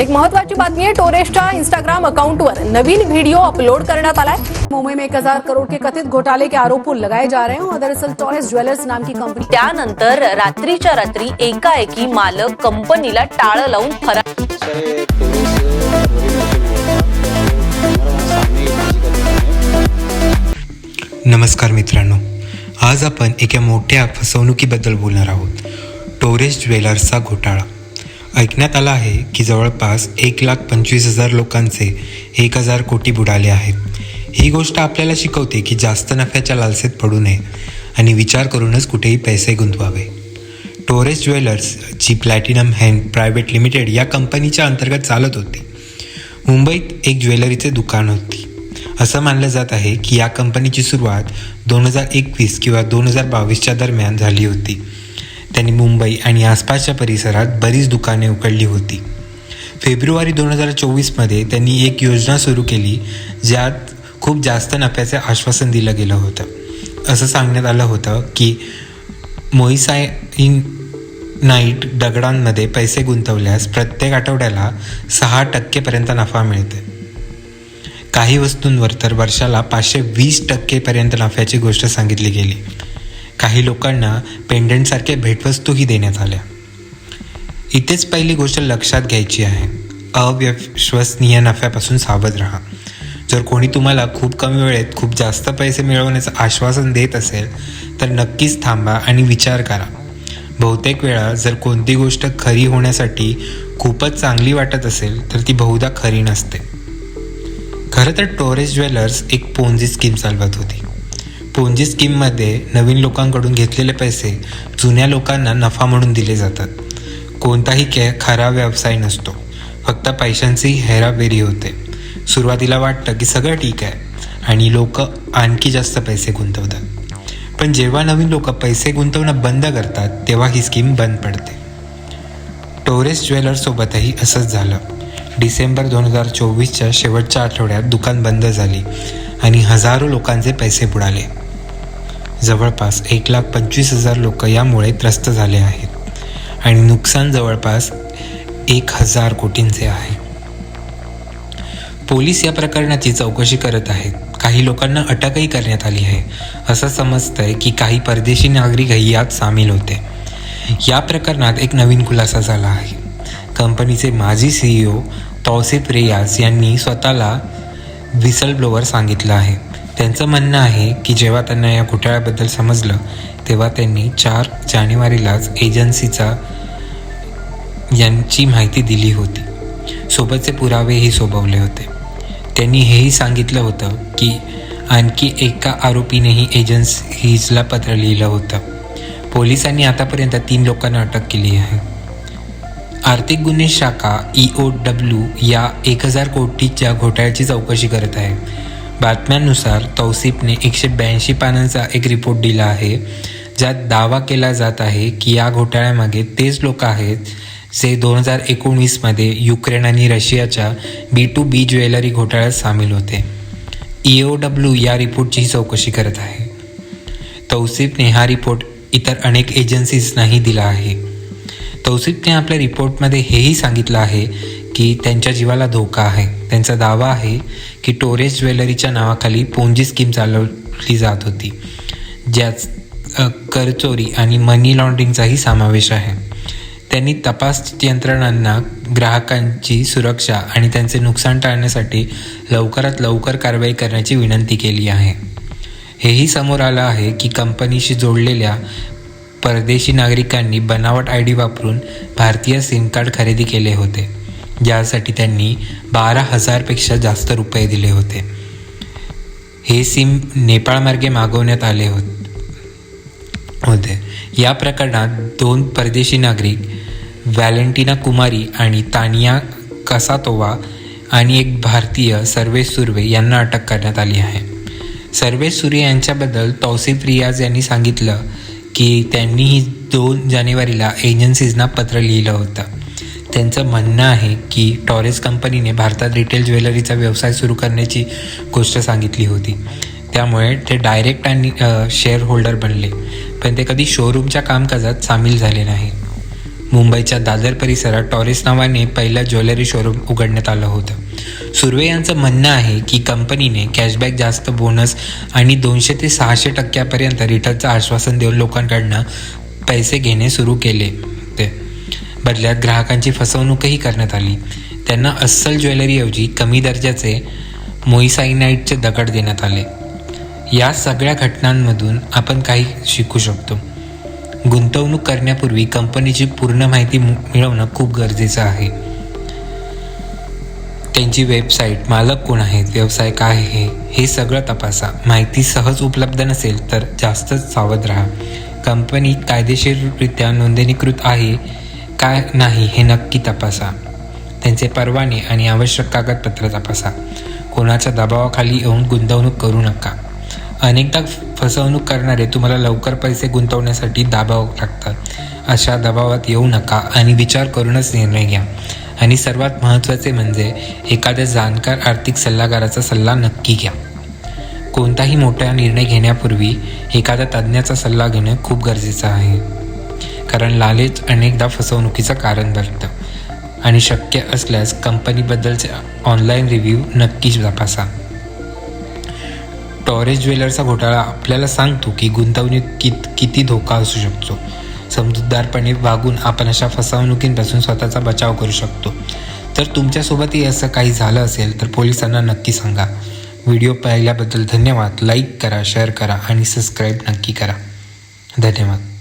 एक महत्वाची बातमी आहे टोरेसच्या इंस्टाग्राम अकाउंटवर नवीन व्हिडिओ अपलोड करण्यात आला है मुंबई में एक हजार करोड़ के कथित घोटाले के आरोप लगाए जा रहे हैं और दरअसल टोरेस ज्वेलर्स नाम की कंपनी त्यानंतर रात्रीच्या रात्री एकाएकी मालक कंपनीला टाळं लावून फरार नमस्कार मित्रांनो. आज आपण एका मोठ्या फसवणुकीबद्दल बोलणार आहोत. टोरेस ज्वेलर्सचा घोटाळा. ऐकण्यात आला आहे की जवळपास एक लाख पंचवीस हजार लोकांचे एक हजार कोटी बुडाले आहेत. ही गोष्ट आपल्याला शिकवते की जास्त नफ्याच्या लालसेत पडू नये आणि विचार करूनच कुठेही पैसे गुंतवावे. टोरेस ज्वेलर्स जी प्लॅटिनम हँड प्रायव्हेट लिमिटेड या कंपनीच्या अंतर्गत चालत होती. मुंबईत एक ज्वेलरीचे दुकान होती. असं मानलं जात आहे की या कंपनीची सुरुवात दोन हजार एकवीस किंवा दोन हजार बावीसच्या दरम्यान झाली होती. त्यांनी मुंबई आणि आसपासच्या परिसरात बरीच दुकाने उघडली होती. फेब्रुवारी दोन हजार चोवीसमध्ये त्यांनी एक योजना सुरू केली ज्यात खूप जास्त नफ्याचे आश्वासन दिलं गेलं होतं. असं सांगण्यात आलं होतं की मोईसाय इन नाईट दगडांमध्ये पैसे गुंतवल्यास प्रत्येक आठवड्याला सहा टक्केपर्यंत नफा मिळते. काही वस्तूंवर तर वर्षाला पाचशे वीस टक्केपर्यंत नफ्याची गोष्ट सांगितली गेली. काही लोकांना पेंडंटसारख्या भेटवस्तूही देण्यात आल्या. इथेच पहिली गोष्ट लक्षात घ्यायची आहे. अविश्वसनीय नफ्यापासून सावध राहा. जर कोणी तुम्हाला खूप कमी वेळेत खूप जास्त पैसे मिळवण्याचं आश्वासन देत असेल तर नक्कीच थांबा आणि विचार करा. बहुतेक वेळा जर कोणती गोष्ट खरी होण्यासाठी खूपच चांगली वाटत असेल तर ती बहुधा खरी नसते. खरं तर टोरेस ज्वेलर्स एक पोंजी स्कीम चालवत होती. पोंजी स्कीममध्ये नवीन लोकांकडून घेतलेले पैसे जुन्या लोकांना नफा म्हणून दिले जातात. कोणताही के खरा व्यवसाय नसतो. फक्त पैशांची हेराबेरी होते. सुरुवातीला वाटतं की सगळं ठीक आहे आणि लोक आणखी जास्त पैसे गुंतवतात. पण जेव्हा नवीन लोक पैसे गुंतवणं बंद करतात तेव्हा ही स्कीम बंद पडते. टोरेस ज्वेलर्ससोबतही असंच झालं. डिसेंबर दोन हजार चोवीसच्या शेवटच्या आठवड्यात दुकान बंद झाली आणि हजारो लोकांचे पैसे बुडाले. जवळपास एक लाख पंचवीस हजार लोक यामुळे त्रस्त झाले आहेत. आणि नुकसान जवळपास एक हजार कोटींचे आहे. पोलीस या प्रकरणाची चौकशी करत आहेत. काही लोकांना अटकही करण्यात आली आहे. असं समजतंय की काही परदेशी नागरिकही यात सामील होते. या प्रकरणात एक नवीन खुलासा झाला आहे. कंपनीचे माजी सीईओ तौसिफ रियाज यांनी स्वतःला व्हिसल ब्लोअर सांगितलं आहे. त्यांचं म्हणणं आहे की जेव्हा त्यांना या घोटाळ्याबद्दल समजलं तेव्हा त्यांनी चार जानेवारीलाच एजन्सीचा यांची माहिती दिली होती. सोबतचे पुरावेही सोबवले होते. त्यांनी हेही सांगितलं होतं की आणखी एका आरोपीनेही एजन्सीजला पत्र लिहिलं होतं. पोलिसांनी आतापर्यंत तीन लोकांना अटक केली आहे. आर्थिक गुन्हे शाखा ई ओ डब्ल्यू या एक हजार कोटीच्या घोटाळ्याची चौकशी करत आहे. बातम्यांनुसार तौसिफने एकशे ब्याऐंशी पानांचा एक रिपोर्ट दिला आहे ज्यात दावा केला जात आहे की या घोटाळ्यामागे तेच लोक आहेत जे दोन हजार एकोणीसमध्ये युक्रेन आणि रशियाच्या बी टू बी ज्वेलरी घोटाळ्यात सामील होते. ई ओ डब्ल्यू या रिपोर्टची चौकशी करत आहे. तौसिफने हा रिपोर्ट इतर अनेक एजन्सीजनाही दिला आहे. तौसिफने आपल्या रिपोर्टमध्ये हेही सांगितलं आहे की त्यांच्या जीवाला धोका आहे. त्यांचा दावा आहे की टोरेस ज्वेलरीच्या नावाखाली पोंजी स्कीम चालवली जात होती ज्यात करचोरी आणि मनी लॉन्ड्रिंगचाही समावेश आहे. त्यांनी तपास यंत्रणांना ग्राहकांची सुरक्षा आणि त्यांचे नुकसान टाळण्यासाठी लवकरात लवकर कारवाई करण्याची विनंती केली आहे. हेही समोर आलं आहे की कंपनीशी जोडलेल्या परदेशी नागरिकांनी बनावट आय डी वापरून भारतीय सिम कार्ड खरेदी केले होते. ज्यासाठी त्यांनी बारा हजारपेक्षा जास्त रुपये दिले होते. हे सिम नेपाळमार्गे मागवण्यात आले होते होते. या प्रकरणात दोन परदेशी नागरिक व्हॅलेंटिना कुमारी आणि तानिया कसातोवा आणि एक भारतीय सर्वेश सुर्वे यांना अटक करण्यात आली आहे. सर्वेश सुर्वे यांच्याबद्दल तौसिफ रियाज यांनी सांगितलं की त्यांनीही दोन जानेवारीला एजन्सीजना पत्र लिहिलं होतं. त्यांचं म्हणणं आहे की टॉरेस कंपनीने भारतात रिटेल ज्वेलरीचा व्यवसाय सुरू करण्याची गोष्ट सांगितली होती. त्यामुळे ते डायरेक्ट आणि शेअर होल्डर बनले. पण ते कधी शोरूमच्या कामकाजात सामील झाले नाही. मुंबईच्या दादर परिसरात टॉरेस नावाने पहिलं ज्वेलरी शोरूम उघडण्यात आलं होतं. सुर्वे यांचं म्हणणं आहे की कंपनीने कॅशबॅक जास्त बोनस आणि दोनशे ते सहाशे टक्क्यापर्यंत रिटर्नचं आश्वासन देऊन लोकांकडनं पैसे घेणे सुरू केले. बदल्यात ग्राहकांची फसवणूकही करण्यात आली. त्यांना अस्सल ज्वेलरीऐवजी कमी दर्जाचे मोईसायनाईटचे दगड देण्यात आले. या सगळ्या घटनांमधून आपण काही शिकू शकतो. गुंतवणूक करण्यापूर्वी कंपनीची पूर्ण माहिती मु- मिळवणं खूप गरजेचं आहे. त्यांची वेबसाईट मालक कोण आहेत व्यवसाय काय आहे हे सगळं तपासा. माहिती सहज उपलब्ध नसेल तर जास्तच सावध राहा. कंपनी कायदेशीररित्या नोंदणीकृत आहे. काय नाही हे नक्की तपासा. त्यांचे परवाने आणि आवश्यक कागदपत्र तपासा. कोणाच्या दबावाखाली येऊन गुंतवणूक करू नका. अनेकदा फसवणूक करणारे तुम्हाला लवकर पैसे गुंतवण्यासाठी दाबाव लागतात. अशा दबावात येऊ नका आणि विचार करूनच निर्णय घ्या. आणि सर्वात महत्त्वाचे म्हणजे एखाद्या जाणकार आर्थिक सल्लागाराचा सल्ला नक्की घ्या. कोणताही मोठा निर्णय घेण्यापूर्वी एखाद्या तज्ज्ञाचा सल्ला घेणं खूप गरजेचं आहे. कारण लालच अनेकदा फसवणुकीचं कारण बनतं. आणि शक्य असल्यास कंपनीबद्दलचे ऑनलाईन रिव्ह्यू नक्कीच तपासा. टॉरेज ज्वेलरचा घोटाळा आपल्याला सांगतो की गुंतवणुकीत किती धोका असू शकतो. समजूतदारपणे वागून आपण अशा फसवणुकींपासून स्वतःचा बचाव करू शकतो. तर तुमच्यासोबतही असं काही झालं असेल तर पोलिसांना नक्की सांगा. व्हिडिओ पाहिल्याबद्दल धन्यवाद. लाईक करा शेअर करा आणि सबस्क्राईब नक्की करा. धन्यवाद.